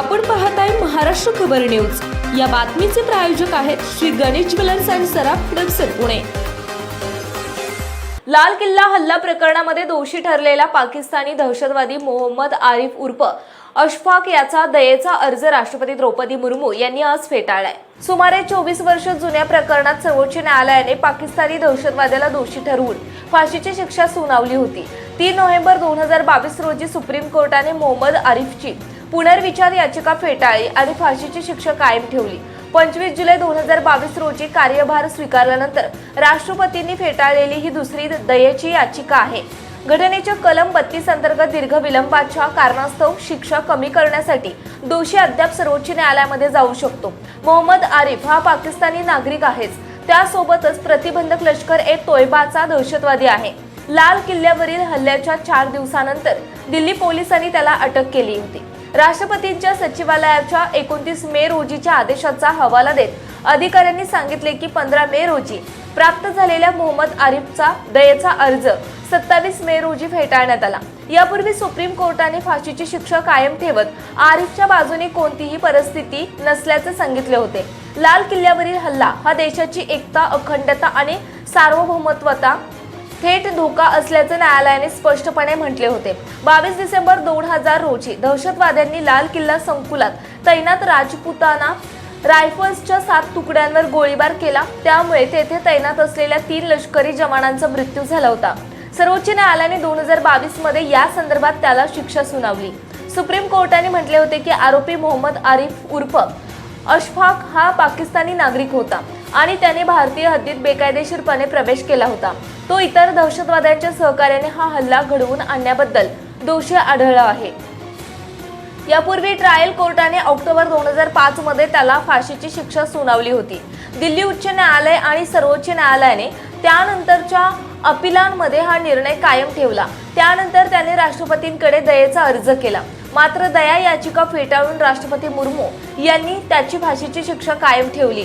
आपण पाहत आहे महाराष्ट्र खबर न्यूज. या बातमीचे प्रायोजक आहेत श्री गणेश ज्वेलर्स अँड सराफ हडपसर पुणे. लाल किल्ला हल्ला प्रकरणामध्ये दोषी ठरलेला पाकिस्तानी दहशतवादी मोहम्मद आरिफ उर्फ अशफाक याचा दयेचा अर्ज राष्ट्रपती द्रौपदी मुर्मू यांनी आज फेटाळलाय. सुमारे चोवीस वर्ष जुन्या प्रकरणात सर्वोच्च न्यायालयाने पाकिस्तानी दहशतवाद्याला दोषी ठरवून फाशीची शिक्षा सुनावली होती. तीन नोव्हेंबर दोन हजार बावीस रोजी सुप्रीम कोर्टाने मोहम्मद आरिफची पुनर्विचार याचिका फेटाळली आणि फाशीची शिक्षा कायम ठेवली. पंचवीस जुलै दोन हजार बावीस रोजी कार्यभार स्वीकारल्यानंतर राष्ट्रपतींनी फेटाळलेली ही दुसरी दयेची याचिका आहे. घटनेच्या कलम बत्तीस अंतर्गत दीर्घ विलंबाच्या कारणास्तव शिक्षा कमी करण्यासाठी दोषी अद्याप सर्वोच्च न्यायालयामध्ये जाऊ शकतो. मोहम्मद आरिफ हा पाकिस्तानी नागरिक आहेच. त्यासोबतच प्रतिबंधक लष्कर ए तोयबाचा दहशतवादी आहे. लाल किल्ल्यावरील हल्ल्याच्या चार दिवसानंतर दिल्ली पोलिसांनी त्याला अटक केली होती. राष्ट्रपतींच्या सचिवालयाच्या एकोणतीस मे रोजीच्या आदेशाचा हवाला देत अधिकाऱ्यांनी सांगितले की पंधरा मे रोजी प्राप्त झालेल्या मोहम्मद आरिफचा दयेचा अर्ज सत्तावीस मे रोजी फेटाळण्यात आला. यापूर्वी सुप्रीम कोर्टाने फाशीची शिक्षा कायम ठेवत आरिफच्या बाजूने कोणतीही परिस्थिती नसल्याचे सांगितले होते. लाल किल्ल्यावरील हल्ला हा देशाची एकता अखंडता आणि सार्वभौमत्वता थेट धोका असल्याचे न्यायालयाने स्पष्टपणे म्हटले होते. बावीस डिसेंबर दोन हजार रोजी दहशतवाद्यांनी लाल किल्ला संकुलात तैनात राजपुताना रायफल्सच्या सात तुकड्यांवर गोळीबार केला. त्यामुळे तेथे तैनात असलेल्या तीन लष्करी जवानांचा मृत्यू झाला होता. सर्वोच्च न्यायालयाने दोन हजार बावीसमध्ये या संदर्भात त्याला शिक्षा सुनावली. सुप्रीम कोर्टाने म्हटले होते की आरोपी मोहम्मद आरिफ उर्फ अशफाक हा पाकिस्तानी नागरिक होता. आणि त्याने भारतीय हद्दीत बेकायदेशीरपणे प्रवेश केला होता. तो इतर दहशतवाद्यांच्या सहकार्याने हा हल्ला घडवून आणण्याबद्दल दोषी आढळला आहे. यापूर्वी ट्रायल कोर्टाने ऑक्टोबर दोन हजार पाच मध्ये त्याला फाशीची शिक्षा सुनावली होती. दिल्ली उच्च न्यायालय आणि सर्वोच्च न्यायालयाने त्यानंतरच्या अपिलांमध्ये हा निर्णय कायम ठेवला. त्यानंतर त्याने राष्ट्रपतींकडे दयेचा अर्ज केला. मात्र दया याचिका फेटाळून राष्ट्रपती मुर्मू यांनी त्याची फाशीची शिक्षा कायम ठेवली.